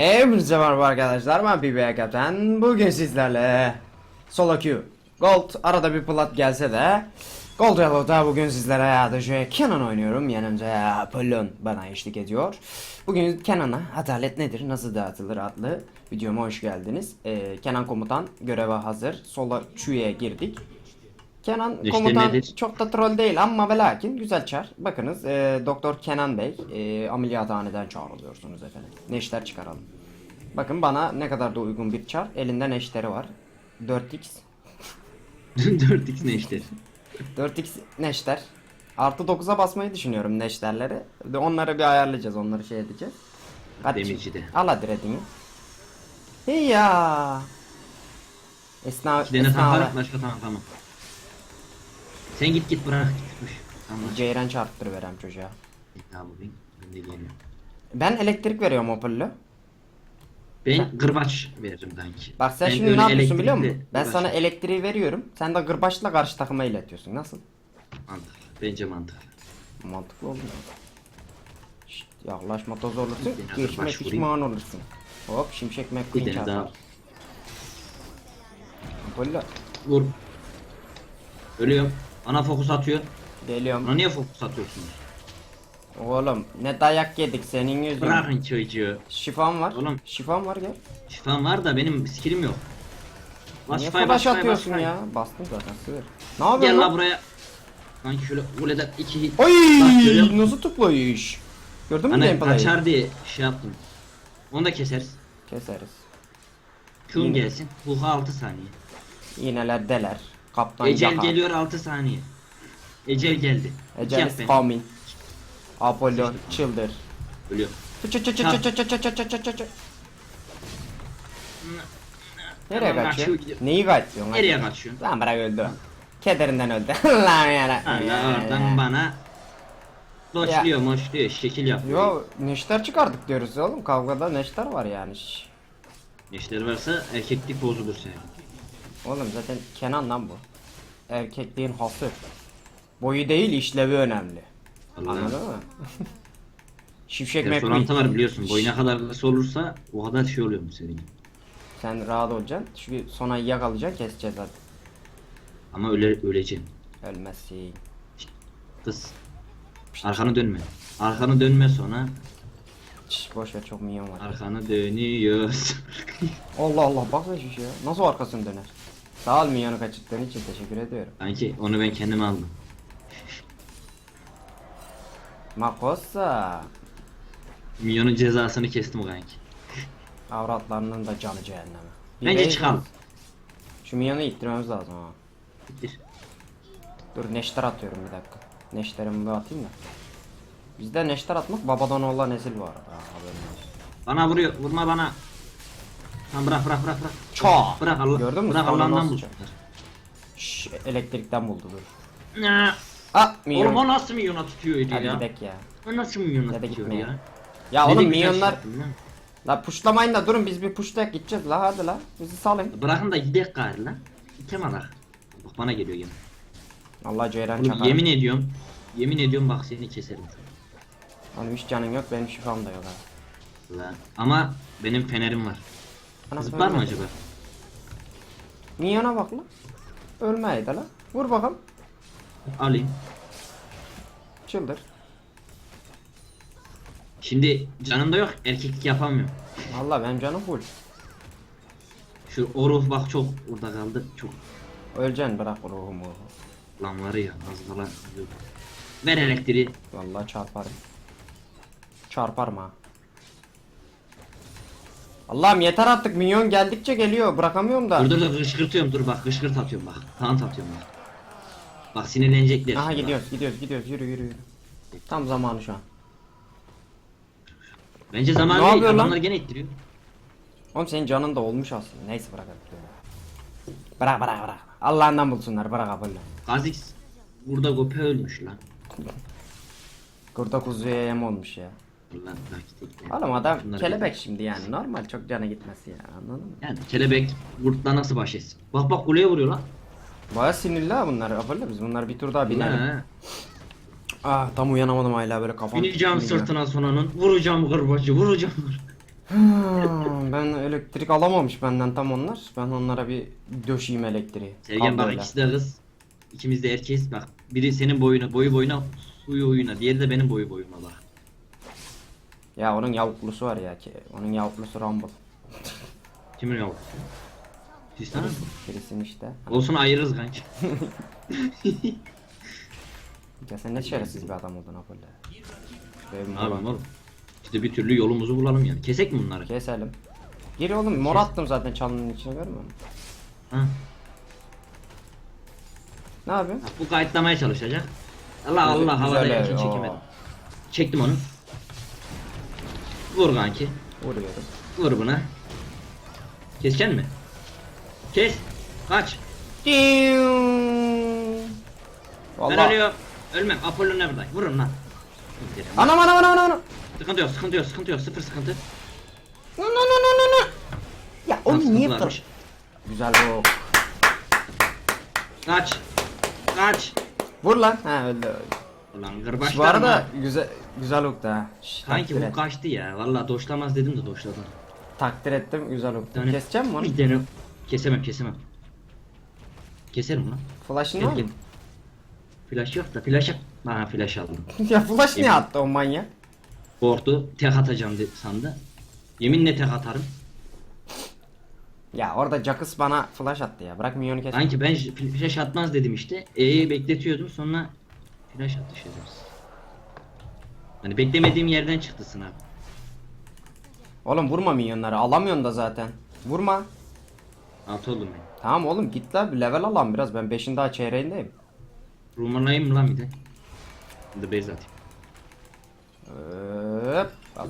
Hepinize merhaba arkadaşlar ben PBA Kaptan Bugün sizlerle Solo Q Gold arada bir plat gelse de Gold Yellow'da bugün sizlere ADC Kenan oynuyorum. Yanımda Apollon bana eşlik ediyor. Bugün Kenan'a adalet nedir nasıl dağıtılır adlı videoma hoş geldiniz. Ee, Kenan komutan göreve hazır. Solo Q'ye girdik Kenan İşte komutan nedir? çok da troll değil ama ve lakin güzel çar. Bakınız e, Doktor Kenan Bey e, ameliyathaneden çağrılıyorsunuz efendim. Neşter çıkaralım. Bakın bana ne kadar da uygun bir çar. Elinde neşteri var. 4x. 4x ne işte? 4x neşter. Artı 9'a basmayı düşünüyorum neşterleri. De Onları bir ayarlayacağız. Onları şey edeceğiz. Hadi Demirci de. Al hadi redini. Hey ya. Esna, İki tane esna tank var başka tank tamam. Sen git git bırak gitmiş. Tamam. Ceyran çarptır verem çocuğa. Ya bu ben, ben de geliyorum. Ben elektrik veriyorum Opel'le. Ben gırbaç veririm sanki. Bak sen Ben şimdi ne yapıyorsun biliyor musun? Ben uğraşamam. sana elektriği veriyorum. Sen de gırbaçla karşı takıma iletiyorsun. Nasıl? Mantıklı. Bence mantıklı. Mantıklı oldu? Şşt, yaklaşma toz olursun. Bir tane Geçme gırbaç pişman olursun. Hop şimşek McQueen çarpar. Böyle vur. Ölüyorum. Ana fokus atıyor. geliyorum. Ana niye fokus atıyorsunuz? Oğlum ne dayak yedik senin yüzünden. Bırakın çocuğu. Şifam var. Oğlum. Şifam var gel. Şifam var da benim skillim yok. Bas Niye şifayı, flash bas şifayı, bas atıyorsun şifayı. ya? Bastım zaten sığır. Ne yapıyorsun Gel la lan? buraya. Sanki şöyle kuleden iki hit. Oy Bak, görüyor musun? nasıl tıklayış? Gördün mü Hani gameplay'i? kaçar diye şey yaptım. Onu da keseriz. Keseriz. Yine. gelsin. Huha 6 saniye. İğneler deler. Kaptan Ecel yakar. geliyor 6 saniye. Ecel geldi. Ecel is coming. Apollo çıldır. Ölüyor. Çı çı çı çı Çal. çı çı çı çı çı çı çı çı. Nereye Tamam, kaçıyor? kaçıyor gidiyor. Neyi kaçıyorsun? Nereye lan? kaçıyorsun? Lan bırak öldü. Kederinden öldü. Lan ya. Allah oradan bana doçluyor moçluyor şekil yapıyor. Yo neşter çıkardık diyoruz oğlum. Kavgada neşter var yani. Şş. Neşter varsa erkeklik bozulur senin. Oğlum zaten Kenan lan bu. Erkekliğin hası. Boyu değil işlevi önemli. Allah. Anladın mı? Şifşek Restorantı McQueen. var biliyorsun. Boyu ne kadar kısa olursa o kadar şey oluyor mu senin? Sen rahat olacaksın. Çünkü sonra yakalayacaksın keseceğiz hadi. Ama öle, öleceksin. Ölmezsin. Kız. Arkanı dönme. Arkanı dönme sonra. Şş, boş ver çok minyon var. Arkanı dönüyorsun. Allah Allah bak şu şey ya. Nasıl arkasını döner? Sağ ol minyonu kaçırdığın için teşekkür ediyorum. Sanki onu ben kendim aldım. Makossa. Milyonun cezasını kestim kanki. Avratlarının da canı cehenneme. Bence çıkalım. Şu minyonu ittirmemiz lazım ha. Bitir. Dur neşter atıyorum bir dakika. Neşterimi bir atayım da. Bizde neşter atmak babadan oğula nesil. Ha, haberin olsun. Bana vuruyor. Vurma bana. Tamam bırak bırak bırak bırak. Ça! Bırak Allah. Gördün mü? Bırak Sonra Allah'ından nasıl bulsunlar. Şşş elektrikten buldu dur. Ne? Ah Oğlum o minyon. nasıl milyona tutuyordu Hadi ya? gidek ya. O nasıl milyona gitme ya. ya? Ya Ne de oğlum güzel minyonlar. şey yaptın lan. La puşlamayın da durun biz bir puşlayak gideceğiz la hadi la. Bizi salın. Bırakın da gidek gari lan. İtem alak. Bak bana geliyor yemin. Allah ceyran Oğlum çakar. yemin ediyorum. Yemin ediyorum bak seni keserim. Oğlum hiç canın yok benim şifam da yok ha. Lan. Ama benim fenerim var. Ana Zıplar mı fener- acaba? Minyona bak la. Ölmeydi la. Vur bakalım. Alayım. Çıldır. Şimdi canım da yok. Erkeklik yapamıyorum. Valla benim canım full. Şu Oruf bak çok orada kaldı. Çok Öleceksin bırak ruhumu. lan var ya az kala. Ver elektriği. Vallahi çarparım. Çarparım ha. Allah'ım yeter artık minyon geldikçe geliyor bırakamıyorum da. Dur dur dur kışkırtıyorum dur bak kışkırt atıyorum bak. Taunt atıyorum bak. Bak sinirlenecekler. Aha şimdi gidiyoruz gidiyoruz gidiyoruz yürü yürü yürü. Tam zamanı şu an. Bence zaman Ne değil. yapıyor lan? Adamlar gene ittiriyor. Oğlum senin canın da olmuş aslında. Neyse bırak hadi. Bırak bırak bırak. Allah'ından bulsunlar bırak abone. Kha'Zix burada Gope ölmüş lan. Kurda kuzuya yem olmuş ya. Lan gidelim. Oğlum adam Şunları kelebek şimdi yani normal çok cana gitmesi ya anladın mı? Yani kelebek kurtla nasıl baş etsin? Bak bak kuleye vuruyor lan. Baya sinirli ha bunlar abone biz bunlar bir tur daha binelim. Ne? Ah tam uyanamadım hala böyle kafam. Bineceğim bilmiyorum. sırtına sonanın. Vuracağım gırbacı vuracağım. Hmm, ben elektrik alamamış benden tam onlar. Ben onlara bir döşeyim elektriği. Sergen bak Kabloyla. ikisi de kız. İkimiz de erkeğiz bak. Biri senin boyuna, boyu boyuna, suyu huyuna. Diğeri de benim boyu boyuma bak. Ya onun yavuklusu var ya ki. Onun yavuklusu Rumble. Kimin yok? Mı? Birisinin işte. Olsun ayırırız kanki. Ya sen ne şerefsiz bir adam oldun Apollo. Benim Ne yapalım oğlum? İşte bir türlü yolumuzu bulalım yani. Kesek mi bunları? Keselim. Gir oğlum mor Kes. attım zaten çalının içine görmüyor musun? Ha. Ne yapıyorsun? Bu kayıtlamaya çalışacak. Allah Allah havada güzel erken ev, çekemedim. oo. Çektim onu. Vur kanki. Vuruyorum. Vur buna. Keseceksin mi? Kes. Kaç. Ben Vallahi. ölüyorum. Ölmem. Apollo ne burada? Vurun lan. Anam anam anam anam. anam. Sıkıntı yok, sıkıntı yok, sıkıntı yok. Sıfır sıkıntı. No no no no no no. Ya Lan oğlum niye sıkıntı yaptın? varmış. Güzel bu. Kaç. Kaç. Vur lan. Ha öldü öldü. Ulan gırbaçlar Bu arada güzel güzel hook'tu ha. Şş, takdir, bu et. kaçtı ya. Vallahi doşlamaz dedim de doşladım. takdir ettim güzel hook'tu. tane- Keseceğim mi onu? Bir tane kesemem kesemem. Keserim lan. Flash'ın Gel, var mı? gel. Flash yok da flash. Ha flash aldım. ya flash niye Yemin- attı o manyak? Korktu. Tek atacağım dedi sandı. Yeminle tek atarım. Ya orada Jackus bana flash attı ya. Bırak minyonu kes. Sanki ben j- flash atmaz dedim işte. E'yi bekletiyordum sonra flash attı şerefsiz. Hani beklemediğim yerden çıktı sınav. Oğlum vurma minyonları. Alamıyorsun da zaten. Vurma. Altı oldum ben. Tamam oğlum git la bir level alan biraz. Ben 5'in daha çeyreğindeyim. Rumanlayayım mı lan bir de? Bir de base atayım. Al.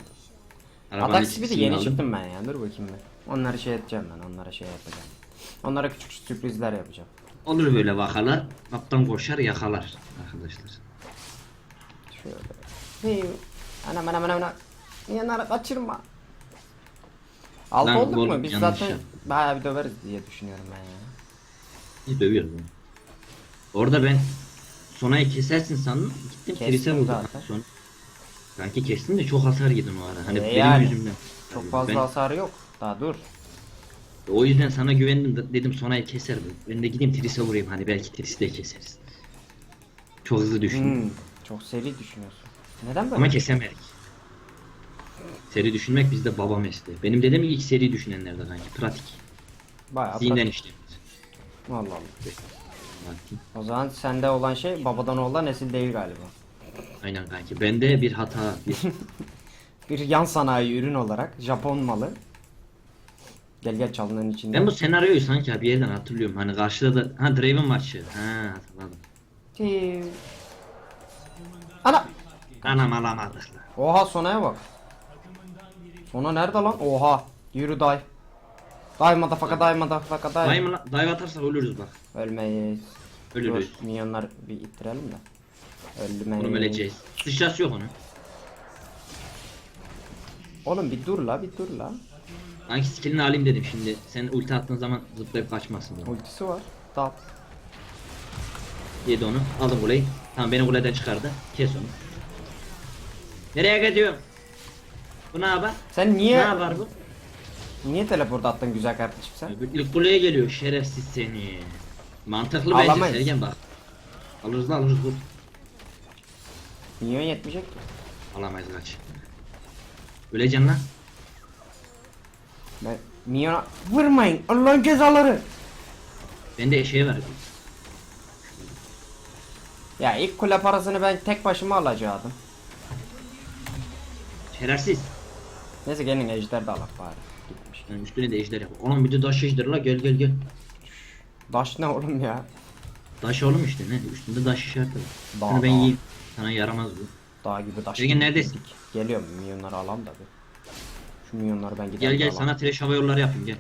Arabanın Atak içkisini Speed'i yeni aldım. çıktım ben ya. Dur bakayım ben. Onları şey edeceğim ben. Onlara şey yapacağım. Onlara küçük sürprizler yapacağım. Olur böyle vakalar. Kaptan koşar yakalar arkadaşlar. Şöyle. Hey. Anam anam anam anam. Minyonları kaçırma. Altı Lan olduk mu? Biz yanlış zaten yaptım. bayağı bir döveriz diye düşünüyorum ben ya. Biz dövüyoruz bunu. Orada ben Sonayı kesersin sandım. Gittim Kestim Tris'e vurdum. zaten. Son... Sanki kestim de çok hasar yedim o ara. Hani E benim yani. yüzümden. Çok fazla Ben- hasarı yok. Daha dur. O yüzden sana güvendim de- dedim Sonayı keser bu. Ben de gideyim Tris'e vurayım hani belki Tris'i de keseriz. Çok hızlı düşündüm. Hmm, çok seri düşünüyorsun. Neden böyle? Ama kesemedik. Seri düşünmek bizde baba mesleği. Benim dedem ilk seri düşünenlerde kanki. Pratik. Bayağı pratik. işlemiz. Allah Allah. O zaman sende olan şey babadan oğula nesil değil galiba. Aynen kanki. Bende bir hata, bir Bir yan sanayi ürün olarak Japon malı. Gel gel çalının içinde. Ben bu senaryoyu sanki bir yerden hatırlıyorum. Hani karşıda da ha Draven maçı. Ha hatırladım. Tii. Ana. Anam alamadık. Oha Sona'ya bak. Sona nerede lan? Oha. Yürü day. Day motherfucker day motherfucker day. Dive, mı lan? dive atarsak ölürüz bak. Ölmeyiz. Ölürüz. Dur, minyonlar bir ittirelim de. Ölmeyiz. Onu öleceğiz. Sıçrası yok onun. Oğlum bir dur la bir dur la. Hangi skillini alayım dedim şimdi. Sen ulti attığın zaman zıplayıp kaçmasın. diye. Ultisi var. Dal. Yedi onu. Aldım kuleyi. Tamam beni kuleden çıkardı. Kes onu. Nereye gidiyor? Bu ne haber? Sen Ne niye haber bu? niye teleport attın güzel kardeşim sen? İlk kuleye geliyor şerefsiz seni. Mantıklı bence Alamayız. Sergen bak. Alırız lan alırız dur. Minyon yetmeyecek ki. Alamayız kaç. Öleceksin lan. Ben minyona vurmayın Allah'ın cezaları. Bende şey var. Ya ilk kule parasını ben tek başıma alacaktım. Şerefsiz. Neyse gelin ejder de alak bari. Gitmiş. Yani üstüne de ejder yap. Oğlum bir de daş ejder la gel gel gel. Daş ne oğlum ya? Daş oğlum işte ne? Üstünde daş işareti var. Dağ, Bunu ben dağ. yiyeyim. Sana yaramaz bu. Dağ gibi daş. Sergen gibi neredesin? Geliyorum minyonları alam da bir. Şu minyonları ben gidelim. Gel gel sana trash hava yolları yapayım gel.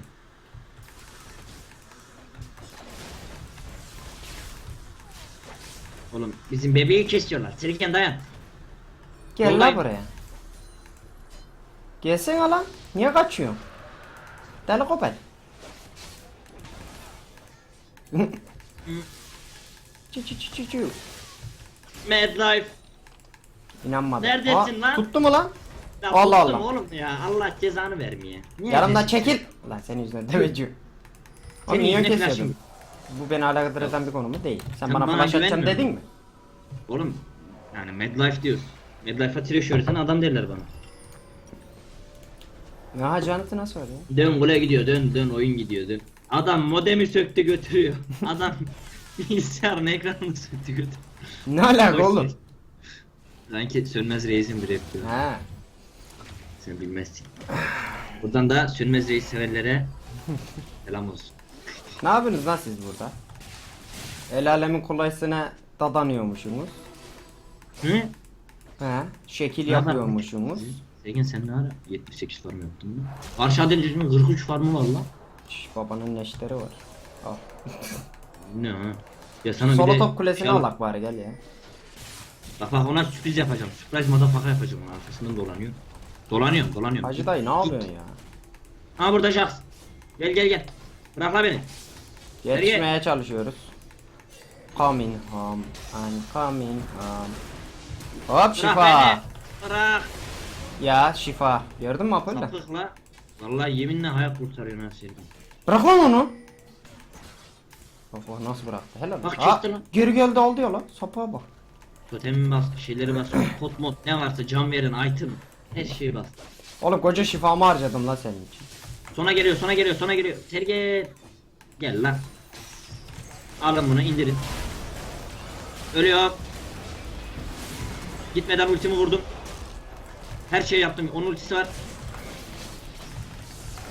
Oğlum bizim bebeği kesiyorlar. Sergen dayan. Gel la Yoldayım. buraya. Gelsene lan. Niye kaçıyorsun? Deli köpek. Çı çı çı çı çı. Mad Life. İnanmadım. Neredesin lan? Tuttu mu lan? Ya Allah Allah. oğlum ya Allah cezanı vermeye. Niye Yanımdan çekil. Lan senin yüzünden. Oğlum Senin niye yüzüne kesiyordun? flash'ım. Bu beni alakadar eden bir konu mu değil. Sen, Sen bana bana flash atacaksın dedin mi? Oğlum yani Medlife diyoruz. Medlife'a trash öğreten adam derler bana. Ya canıtı nasıl öyle? Dön kule gidiyor dön dön oyun gidiyor dön. Adam modemi söktü götürüyor. Adam bilgisayarın ekranını söktü götürüyor. Ne alaka oğlum? Sanki Sönmez Reis'in bir rap diyor. He. Sen bilmezsin. Buradan da Sönmez Reis severlere selam olsun. Ne yapıyorsunuz lan siz burada? El alemin kolaysına dadanıyormuşsunuz. Hı? He. Şekil Ne yapar- yapıyormuşsunuz. Segen sen ne ara 78 farm yaptın mı? Aşağıda dedim 43 farmı var lan. Şş, babanın neşteri var. Al. Ne ha? Ya sana bir Solo de top kulesini şey al- alak bari gel ya. Bak bak ona sürpriz yapacağım. Surprise motherfucker yapacağım onun arkasından dolanıyor. Dolanıyorum dolanıyorum. Hacı dayı ne yapıyorsun ya? Ha burada şahs. Gel gel gel. Bırak la beni. Yetişmeye çalışıyoruz. Coming home, I'm coming home. Hop Bırak şifa. beni. Bırak. Ya şifa. Gördün mü Apollo? Sapıkla. Vallahi yeminle hayat kurtarıyorsun ha Sergen. Bırak lan onu. Bak bak nasıl bıraktı helal. Bak Aa, çekti lan. Geri geldi aldı ya lan. Sapa bak. Totemin bastı, şeyleri bastı, pot mod ne varsa can veren item her şeyi bastı. Oğlum koca şifamı harcadım lan senin için. Sona geliyor, sona geliyor, sona geliyor. Sergen. Gel lan. Alın bunu indirin. Ölüyor. Gitmeden ultimi vurdum. Her şeyi yaptım. Onun ultisi var.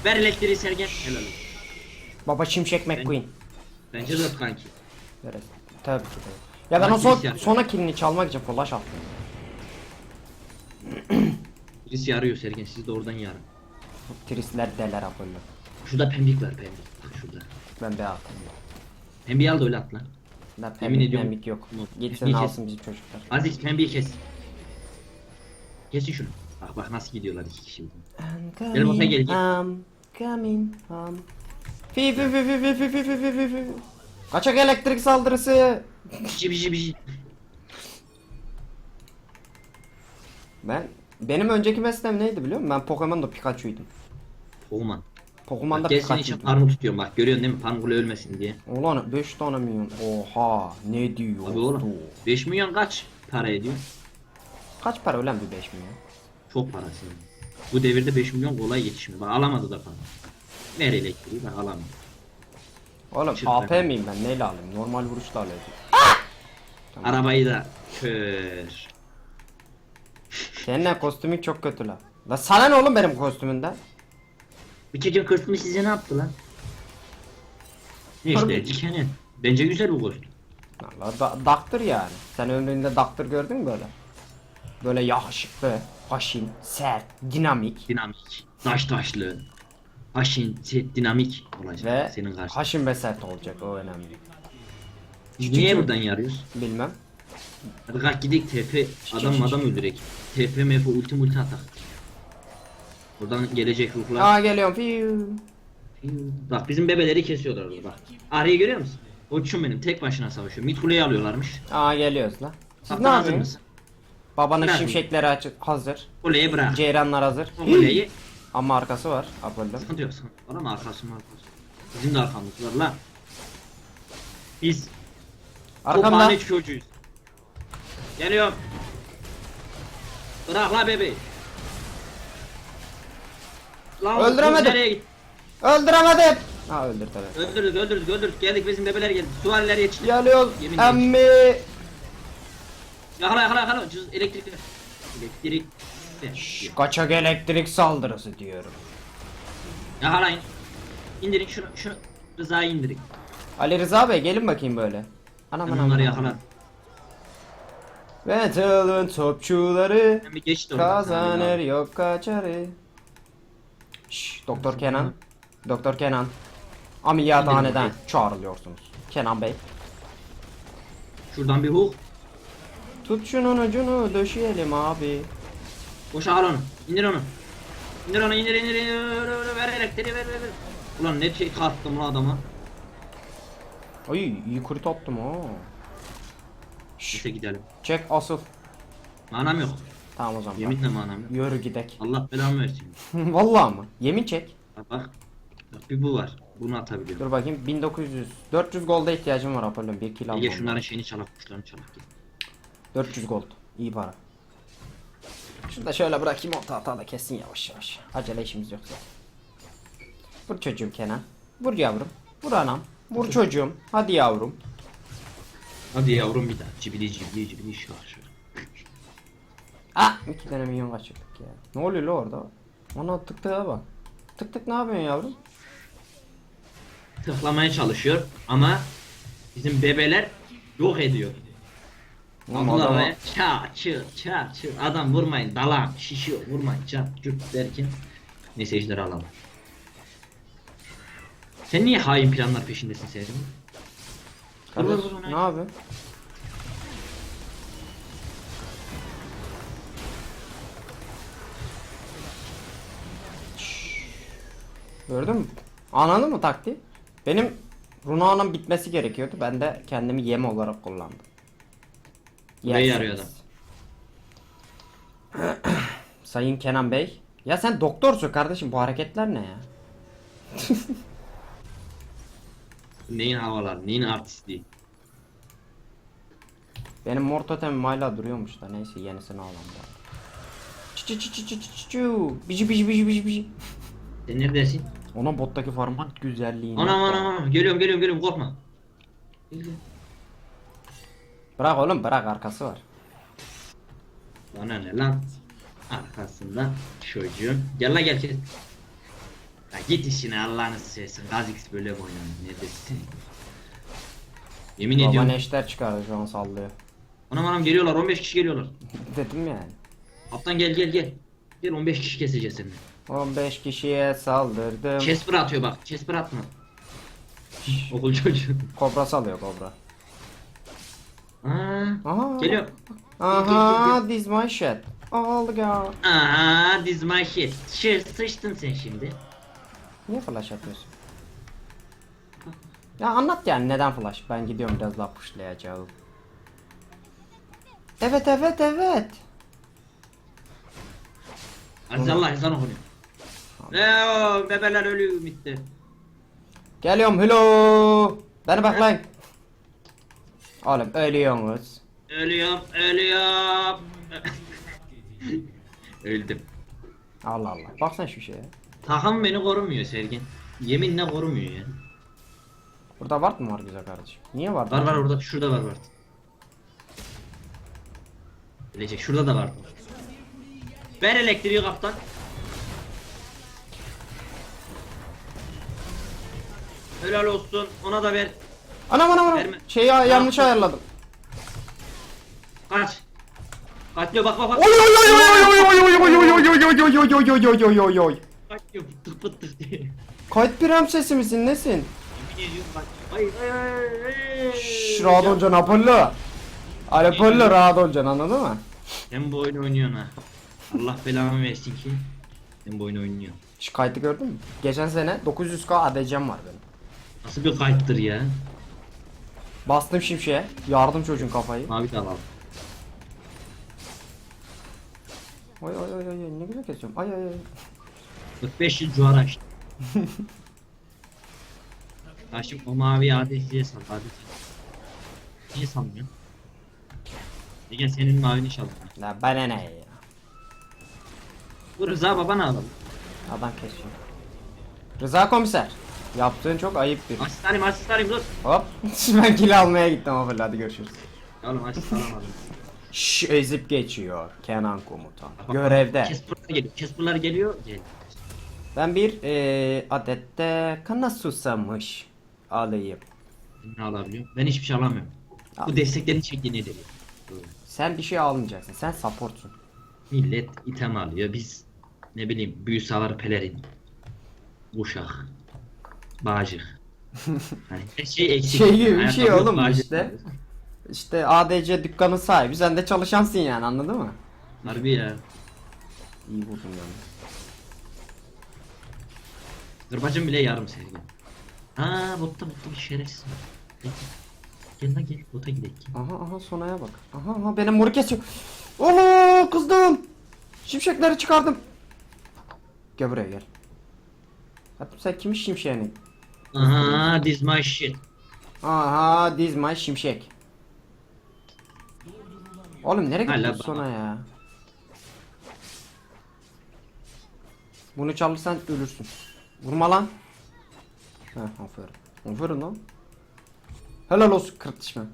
Ver elektriği Sergen. Helal olsun. Baba Şimşek McQueen. Bence de kanki. Evet. Tabii ki de. Ya ben o son, birisi yaptı. sona kilini çalmak için flash attım. Birisi yarıyor Sergen. Siz de oradan yarın. Trisler deler Apollo. Şurada pembik var pembik. Bak şurada. Ben be attım. Pembiği al da öyle at lan. Ben Yemin pemik ediyorum. memik yok. Gitsin Niye alsın bizim çocuklar. Aziz pembiği kes. Kesin şunu. Bak bak nasıl gidiyorlar iki kişi. I'm Gel bota gel, coming gel. home, coming home. Fi fi fi fi fi fi fi fi fi fi. Kaçak elektrik saldırısı. Bici bici bici. Ben benim önceki mesleğim neydi biliyor musun? Ben Pokemon'da Pikachu'ydum. Oğman. Pokemon'da Bak gel senin için Pikachu'ydum. tutuyorum bak görüyorsun değil mi? Parmukla ölmesin diye. Ulan 5 tane milyon. Oha ne diyor? Abi oğlum 5 milyon kaç para ediyor? Kaç para ölen bir 5 milyon? Çok parası. Bu devirde 5 milyon kolay yetişmiyor. Bak alamadı da para. Ver elektriği bak alamadı. Oğlum Çık AP ben. miyim ben? Neyle alayım? Normal vuruşla alayım. Tamam. Arabayı da kör. Senin kostümün çok kötü la. La sana ne oğlum benim kostümünden? Bir çocuğun kostümü size ne yaptı lan? Ne işte dikeni. Bence güzel bu kostüm. La da, daktır yani. Sen ömründe daktır gördün mü böyle? Böyle yakışıklı, haşin, sert, dinamik Dinamik. Taş taşlı. Haşin, set, dinamik olacak ve senin karşında. haşin ve sert olacak o önemli. Niye buradan yarıyoruz? Bilmem. Hadi kalk gidelim TP adam adam öldürek. TP MF ulti multi atak. Buradan gelecek ruhlar. Aa geliyorum. Fiu. Bak bizim bebeleri kesiyorlar orada bak. Arayı görüyor musun? Uçum benim tek başına savaşıyor. Mid kuleyi alıyorlarmış. Aa geliyoruz la. Siz Kaptan ne hazır yapıyorsunuz? mısın? Babanın Bırak. şimşekleri açık hazır. Kuleyi bırak. Ceyranlar hazır. O kuleyi. Ama arkası var. Apollo. Sıkıntı yok sıkıntı. Var ama arkası mı arkası. Bizim de arkamız var lan. Biz Arkamda. Tophane çocuğuyuz. Geliyorum. Bırak la bebeği. Lan Öldüremedim. dur, Nereye git? Öldüremedim. Ha öldürdü evet. Öldürdük öldürdük öldürdük. Geldik bizim bebeler geldi. Süvariler yetişti. Geliyoruz. Yemin. Emmi. Yakala yakala yakala. Cız elektrik ver. Elektrik. Şş, Kaçak elektrik saldırısı diyorum. Yakalayın. İndirin şunu şunu. Rıza'yı indirin. Ali Rıza Bey gelin bakayım böyle. Anam Ben anam. onları yakala. Battle'ın topçuları Ben bir geçti oradan. kazanır yok kaçarı. Şş, Doktor Kenan. Doktor Kenan. Ameliyathaneden çağrılıyorsunuz. Kenan Bey. Şuradan bir hook. Tut şunun ucunu döşeyelim abi. Boşa al onu. İndir onu. İndir onu indir indir indir. Ver elektriği ver ver ver. Ulan ne şey kattım lan adama. Ay iyi kurt attım ha. Neyse gidelim. Çek asıl. Manam yok. Tamam o zaman. Yeminle mi anam? Yürü gidek. Allah belamı versin. Vallahi mı? Yemin çek. Bak bak. Bak bir bu var. Bunu atabiliyorum. Dur bakayım 1900 400 golda ihtiyacım var Apollon 1 kilo almam. şunların şeyini çalak kuşlarını çalak git. 400 gold. İyi para. Şunu da şöyle bırakayım orta hata da kessin yavaş yavaş. Acele işimiz yok zaten. Vur çocuğum Kenan. Vur yavrum. Vur anam. Vur çocuğum. Hadi yavrum. Hadi yavrum bir daha. Cibili cibili cibili şar. Ah! İki tane minyon kaçırdık ya. Ne oluyor la orada? Ona tık tığa bak. Tık tık ne yapıyorsun yavrum? Tıklamaya çalışıyor ama bizim bebeler yok ediyor. Oğlum Abla adama- çağ çır çağ çır adam vurmayın dalan şişiyor vurmayın çat cürt derken neyse ejderi alalım. Sen niye hain planlar peşindesin Sezgin? Kardeş, ne? Şşş. Gördün mü? Anladın mı taktiği? Benim Runa'nın bitmesi gerekiyordu. Ben de kendimi yem olarak kullandım. Buraya Yersiniz. yarıyor adam. Sayın Kenan Bey. Ya sen doktorsun kardeşim bu hareketler ne ya? Neyin havalar neyin artistliği. Benim mor totemim hala duruyormuş da neyse yenisini alalım bari. Çı çı çı çı çı çı çı çı. Bici bici bici bici bici. Sen neredesin? Ona bottaki farmın güzelliğini. Anam anam anam geliyorum geliyorum geliyorum korkma. Gel, gel. Bırak oğlum bırak arkası var. Bana ne lan? Arkasında çocuğum. Gel la gel gel. Ya git işine Allah'ını seversen. Gazix böyle mi oynanır? Neredesin? Yemin Baba ediyorum. neşter çıkardı şu an sallıyor. Anam anam geliyorlar 15 kişi geliyorlar. Dedim yani. Kaptan gel gel gel. Gel 15 kişi keseceğiz seninle. 15 kişiye saldırdım. Chesper atıyor bak. Chesper atma. Okul çocuğu. Kobra salıyor kobra. Aha. geliyor. Aha this my shit. All girl. Aa, this my shit. Shit sıçtın sen şimdi. Niye flash atıyorsun? Ya anlat yani neden flash? Ben gidiyorum biraz daha pushlayacağım. Evet evet evet. Aziz Allah ezan okunuyor. Eee bebeler ölüyor bitti. Geliyorum hello. Beni bekleyin. Oğlum ölüyorsunuz. Ölüyorum, ölüyorum. Öldüm. Allah Allah. Baksana şu şeye. Takım beni korumuyor Sergen. Yeminle korumuyor ya. Burada var mı var güzel kardeşim? Niye var? Var var orada, şurada var var. Gelecek, şurada da var. Ver elektriği kaptan. Helal olsun, ona da ver. Anam anam anam. Verme. Şeyi yanlış ayarladım. Kaç. Kaçıyor bak bak bak. Oy oy oy oy oy oy oy oy oy oy oy oy oy oy oy oy oy oy oy. Kaçıyor pıttık pıttık diye. Kayıt prensesi misin nesin? Yemin ediyorum bak. Ay ay ay ay. Şşş rahat olacaksın Apollo. Apollo rahat olacaksın anladın mı? Sen bu oyunu oynuyorsun ha. Allah belamı versin ki. Sen bu oyunu oynuyorsun. Şu kaydı gördün mü? Geçen sene 900k ADC'm var benim. Nasıl bir kayıttır ya? Bastım şimşeğe. Yardım çocuğun kafayı. Mavi alalım. Oy oy oy oy ne güzel kesiyorum. Ay ay ay. 45 yıl cuara açtı. Kaşım o mavi adetiye sal adeti. Niye salmıyor? Ege senin mavini çaldı. Ya bana ne ya? Bu Rıza babanı alalım. Adam kesiyor. Rıza komiser. Yaptığın çok ayıp bir. Asistanım asistanım dur. Hop. ben kill almaya gittim Apollo hadi görüşürüz. Oğlum asistan alamadım. Şşş ezip geçiyor Kenan komutan. Görevde. Casper'lar geliyor. Casper'lar geliyor. Gel. Ben bir eee adette kana susamış alayım. Ne alabiliyorum? Ben hiçbir şey alamıyorum. Al. Bu desteklerin çektiği nedir? Sen bir şey almayacaksın. Sen supportsun. Millet item alıyor. Biz ne bileyim büyü savar pelerin. Uşak. Bağcık. hani her şey eksik. Şey gibi bir şey yok, oğlum bağcık işte. İşte ADC dükkanı sahibi. Sen de çalışansın yani anladın mı? Harbi ya. İyi buldum yani. Zırbacım bile yarım sevgi. Aa botta botta bir şerefsiz. var. Gel, Gel lan gel bota gidelim. Aha aha sonaya bak. Aha aha benim moru kesiyor. Oo kızdım. Şimşekleri çıkardım. Gel buraya gel. Hatta sen kimin şimşeğini? Aha this my shit. Aha this my şimşek. Oğlum nereye Hala gidiyorsun bana. sonra ya? Bunu çalırsan ölürsün. Vurma lan. Heh aferin. Aferin lan. Helal olsun kırtışma.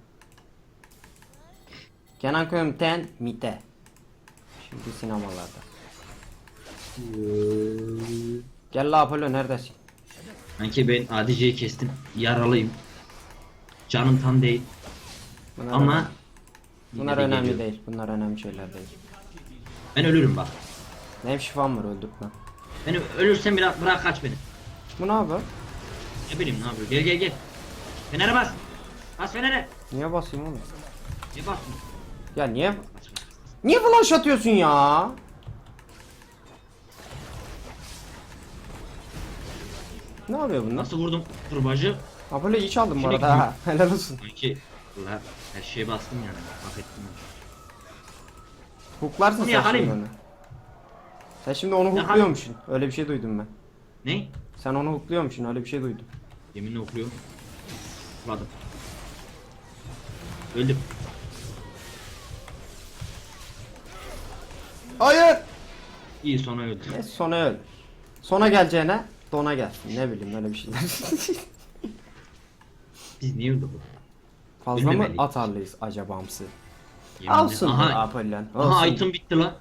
Kenan Kömten Mite. Şimdi sinemalarda. Gel la Apollo neredesin? Sanki ben ADC'yi kestim. Yaralıyım. Canım tam değil. Bunlar Ama önemli. Bunlar yine de önemli geliyor. değil. Bunlar önemli şeyler değil. Ben ölürüm bak. Benim şifam var öldürtme. Beni ölürsem bırak, bırak kaç beni. Bu ne yapıyor? Ne bileyim ne yapıyor. Gel gel gel. Fener'e bas. Bas Fener'e. Niye basayım oğlum? Ne basmıyor? Ya niye? Niye flash atıyorsun ya? Ne yapıyor bunlar? Nasıl vurdum kurbacı? Apollo iyi çaldın bu Şimdi arada ha. Helal olsun. Sanki her şeye bastım yani. Hak ettim. Bunu sen yakalayayım. şimdi onu. Sen şimdi onu Yakalayayım. hukluyormuşsun. Öyle bir şey duydum ben. Ne? Sen onu hukluyormuşsun öyle bir şey duydum. Yeminle okuyorum. Vurmadım. Öldüm. Hayır. İyi sonra öldüm. E, sona öl. Sona geleceğine dona gelsin. Ne bileyim öyle bir şeyler. Biz niye öldük bu? Fazla mı atarlıyız acabamsı? Yeminle- Alsın Aha, bu Apollon. aha item bitti lan.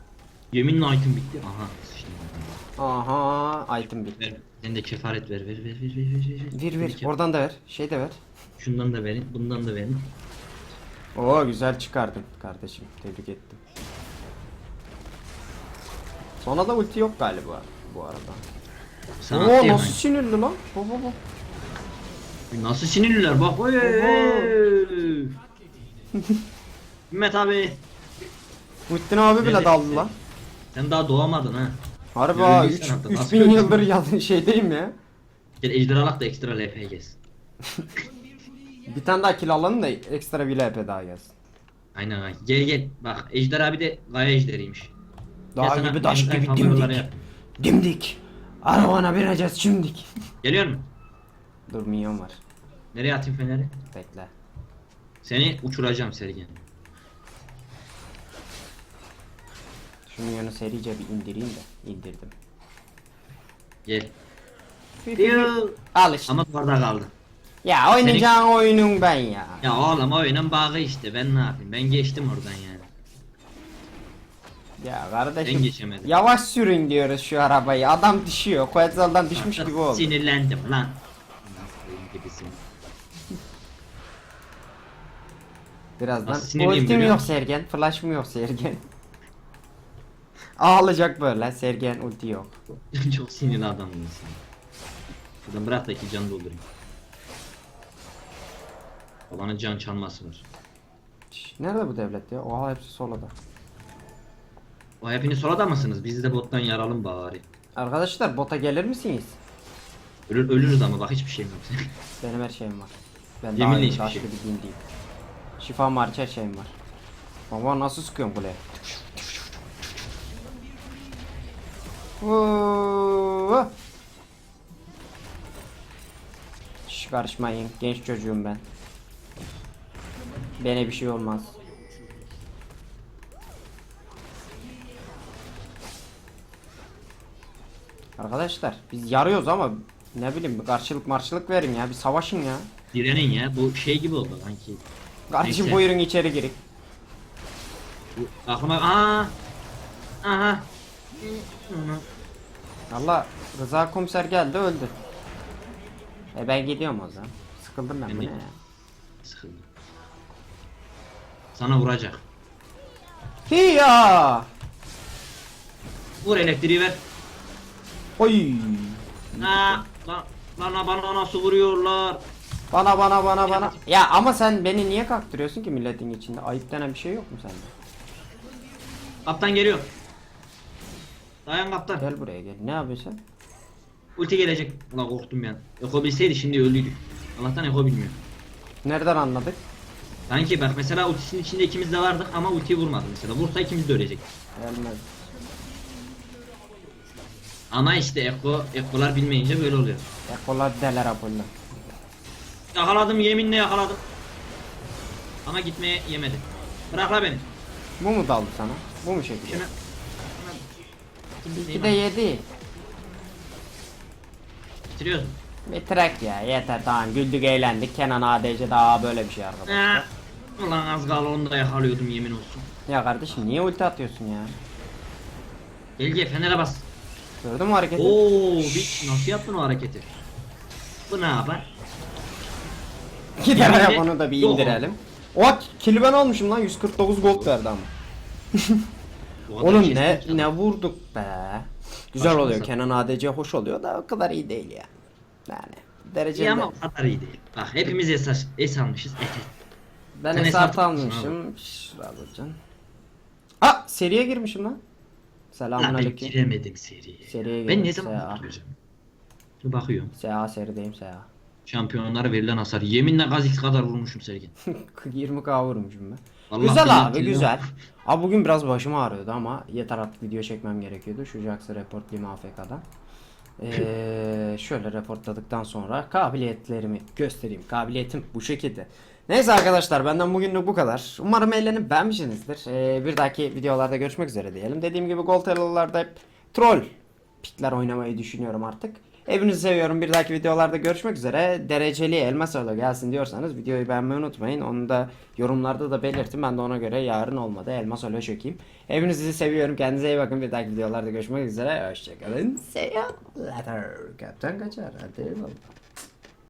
Yeminle item bitti. Aha. sıçtım. Aha item bitti. Ver. Sen de kefaret ver ver ver ver ver ver. Vir Bir vir kef- oradan da ver. Şey de ver. Şundan da verin, bundan da verin. Oo güzel çıkardın kardeşim. Tebrik ettim. Sonra da ulti yok galiba bu arada. Sana Oo nasıl sinirli lan? Bu bu bu. Nasıl sinirliler bak. Oy. Oho. Mehmet abi. Muhittin abi bile Nerede? daldı lan. Sen daha doğamadın ha. Harbi ha Öldüysen üç- hatta, 3000 nasıl öldün? yıldır yazın şeydeyim ya. Gel ejderhalak da ekstra LP gelsin. Bir tane daha kill alalım da ekstra bir LP daha gelsin. Aynen aynen. Gel gel. Bak ejder abi de gaya ejderiymiş. Daha Gel sana gibi taş gibi dimdik. yap. Dimdik. Arabana bineceğiz şimdik. Geliyor mu? Dur minyon var. Nereye atayım feneri? Bekle. Seni uçuracağım Sergen. Şu minyonu serice bir indireyim de. İndirdim. Gel. Al işte. Ama duvarda kaldı. Ya oynayacağın oyunun ben ya. Ya oğlum oyunun bağı işte ben ne yapayım ben geçtim oradan yani. Ya Ben kardeşim. geçemedim. Yavaş sürün diyoruz şu arabayı. Adam düşüyor. Quetzal'dan düşmüş gibi oldu. Sinirlendim lan. Nasıl gibisin. Birazdan. Nasıl sinirliyim Ultim görüyor yok musun? Sergen. Flash mı yok Sergen? Ağlayacak böyle. Sergen ulti yok. Çok sinirli adamsın. sen. Şuradan bırak da iki can doldurayım. Babanın can çalması var. Şş, Nerede bu devlet ya? Oha hepsi solada. O hepiniz solada mısınız? Biz de bottan yaralım bari. Arkadaşlar bota gelir misiniz? Ölür, ölürüz ama bak hiçbir şeyim yok. Benim her şeyim var. Ben Yeminle daha hiçbir şey. gibi din değil. Şifam var, her şeyim var. Baba nasıl sıkıyorum kuleye? Şş, karışmayın. Genç çocuğum ben. Bana bir şey olmaz. Arkadaşlar biz yarıyoruz ama ne bileyim bir karşılık marşılık verin ya bir savaşın ya. Direnin ya bu şey gibi oldu sanki. Kardeşim Neyse. buyurun içeri girin. Bu aklıma aa aha Allah Rıza komiser geldi öldü. E ben gidiyorum o zaman. Sıkıldım ben Ben bu de- ne ya. sıkıldım. Sana vuracak. Hiya! Vur elektriği ver. Oy! Aa, lan, bana bana nasıl vuruyorlar? Bana bana bana bana. Ya ama sen beni niye kaktırıyorsun ki milletin içinde? Ayıp denen bir şey yok mu sende? Kaptan geliyor. Dayan kaptan. Gel buraya gel. Ne yapıyorsun sen? Ulti gelecek. Ulan korktum ben. Eko bilseydi şimdi öldüydük. Allah'tan Eko bilmiyor. Nereden anladık? Sanki bak mesela ultisinin içinde ikimiz de vardık ama ultiyi vurmadı mesela. Vursa ikimiz de ölecek. Gelmez. Ama işte Eko, Eko'lar bilmeyince böyle oluyor. Ekolar deler Apollo. Yakaladım yeminle yakaladım. Ama gitmeye yemedi. Bırak la beni. Bu mu daldı sana? Bu mu şekilde? Şunu. İki de yedi. Bitiriyoruz. Bitirek ya yeter tamam güldük eğlendik Kenan ADC daha böyle bir şey arkadaşlar. Ha. Ulan az kaldı onu da yakalıyordum yemin olsun. Ya kardeşim niye ulti atıyorsun ya? Gel fenere bas. Gördün mü hareketi? Oo, bir nasıl yaptın o hareketi? Bu ne Yani- ayak onu da bir Yok. indirelim. Oha kill ben almışım lan 149 gold verdi ama. Bu adam Oğlum kesin ne canım. ne vurduk be. Güzel Başka oluyor. Kenan ADC hoş oluyor da o kadar iyi değil ya. Yani dereceli. İyi ama o kadar iyi değil. Bak hepimiz es, es almışız. Ben Sen esart hesap almışım. Şurada alacaksın. Aa seriye girmişim lan. Selamun ben aleyküm. giremedim seriye. Seriye ben ne zaman? Dur bakıyorum. SA serideyim SA. Şampiyonlara verilen hasar. Yeminle Gazix kadar vurmuşum Sergen. 20k vurmuşum ben. Allah güzel abi güzel. Abi bugün biraz başım ağrıyordu ama yeter artık video çekmem gerekiyordu. Şu Jax'ı reportlayayım AFK'dan. Ee, şöyle reportladıktan sonra kabiliyetlerimi göstereyim. Kabiliyetim bu şekilde. Neyse arkadaşlar benden bugünlük bu kadar. Umarım eğlenip beğenmişsinizdir. Ee, bir dahaki videolarda görüşmek üzere diyelim. Dediğim gibi Gold Elo'larda hep troll pikler oynamayı düşünüyorum artık. Hepinizi seviyorum. Bir dahaki videolarda görüşmek üzere. Dereceli elmas öyle gelsin diyorsanız videoyu beğenmeyi unutmayın. Onu da yorumlarda da belirtin. Ben de ona göre yarın olmadı elmas öyle çekeyim. Hepinizi seviyorum. Kendinize iyi bakın. Bir dahaki videolarda görüşmek üzere. Hoşçakalın. See ya later. Kaptan kaçar. Hadi eyvallah.